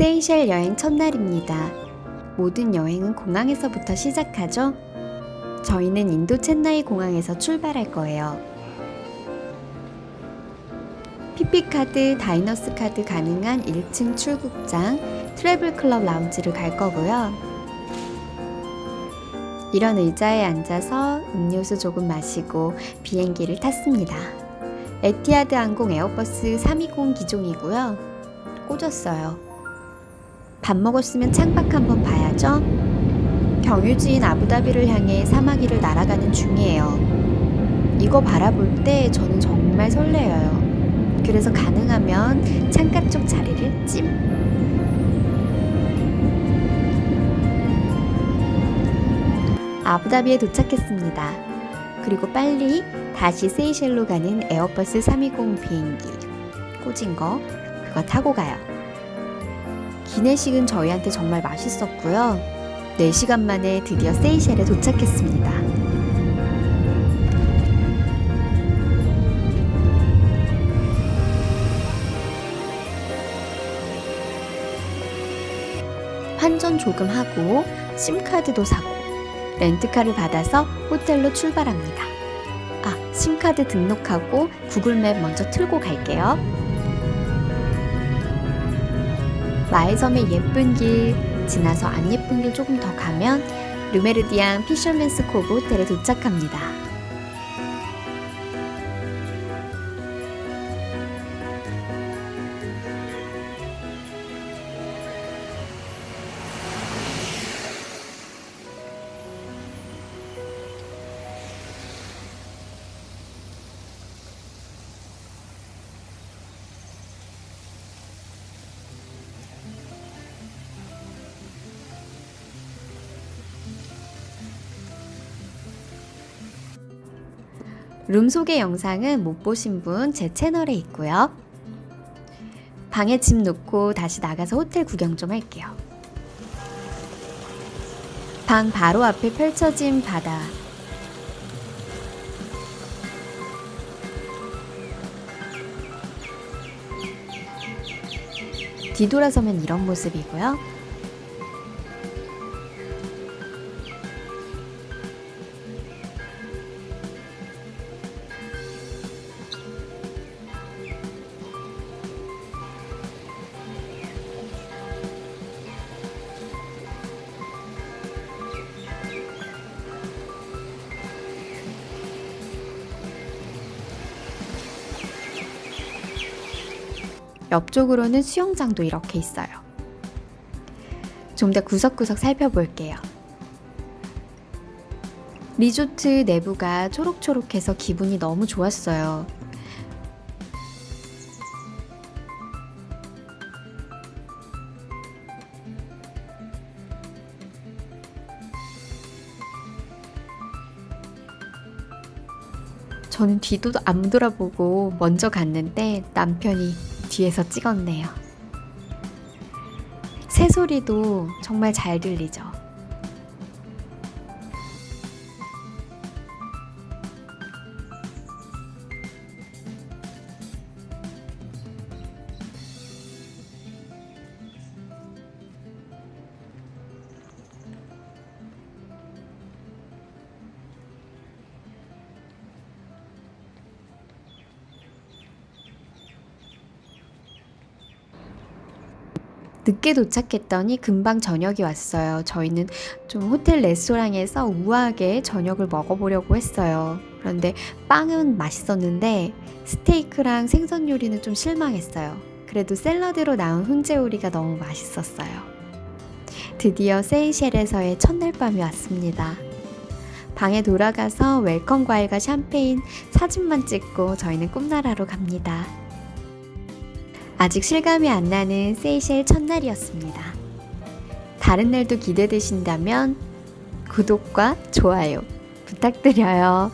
세이셸 여행 첫날입니다. 모든 여행은 공항에서부터 시작하죠. 저희는 인도 첸나이 공항에서 출발할 거예요. 피피카드, 다이너스 카드 가능한 1층 출국장, 트래블 클럽 라운지를 갈 거고요. 이런 의자에 앉아서 음료수 조금 마시고 비행기를 탔습니다. 에티하드 항공 에어버스 320 기종이고요. 꽂았어요. 밥 먹었으면 창밖 한번 봐야죠. 경유지인 아부다비를 향해 사마귀를 날아가는 중이에요. 이거 바라볼 때 저는 정말 설레어요. 그래서 가능하면 창가 쪽 자리를 찜. 아부다비에 도착했습니다. 그리고 빨리 다시 세이셸로 가는 에어버스 320 비행기 꽂은 거 그거 타고 가요. 기내식은 저희한테 정말 맛있었고요. 4시간 만에 드디어 세이셸에 도착했습니다. 환전 조금 하고 심카드도 사고 렌트카를 받아서 호텔로 출발합니다. 아, 심카드 등록하고 구글맵 먼저 틀고 갈게요. 마에섬의 예쁜 길 지나서 안 예쁜 길 조금 더 가면 르메르디앙 피셔맨스 코브 호텔에 도착합니다. 룸 소개 영상은 못 보신 분 제 채널에 있고요. 방에 짐 놓고 다시 나가서 호텔 구경 좀 할게요. 방 바로 앞에 펼쳐진 바다. 뒤돌아서면 이런 모습이고요. 옆쪽으로는 수영장도 이렇게 있어요. 좀 더 구석구석 살펴볼게요. 리조트 내부가 초록초록해서 기분이 너무 좋았어요. 저는 뒤도 안 돌아보고 먼저 갔는데 남편이 뒤에서 찍었네요. 새소리도 정말 잘 들리죠. 늦게 도착했더니 금방 저녁이 왔어요. 저희는 좀 호텔 레스토랑에서 우아하게 저녁을 먹어보려고 했어요. 그런데 빵은 맛있었는데 스테이크랑 생선 요리는 좀 실망했어요. 그래도 샐러드로 나온 훈제 요리가 너무 맛있었어요. 드디어 세이셸에서의 첫날 밤이 왔습니다. 방에 돌아가서 웰컴 과일과 샴페인 사진만 찍고 저희는 꿈나라로 갑니다. 아직 실감이 안 나는 세이셸 첫날이었습니다. 다른 날도 기대되신다면 구독과 좋아요 부탁드려요.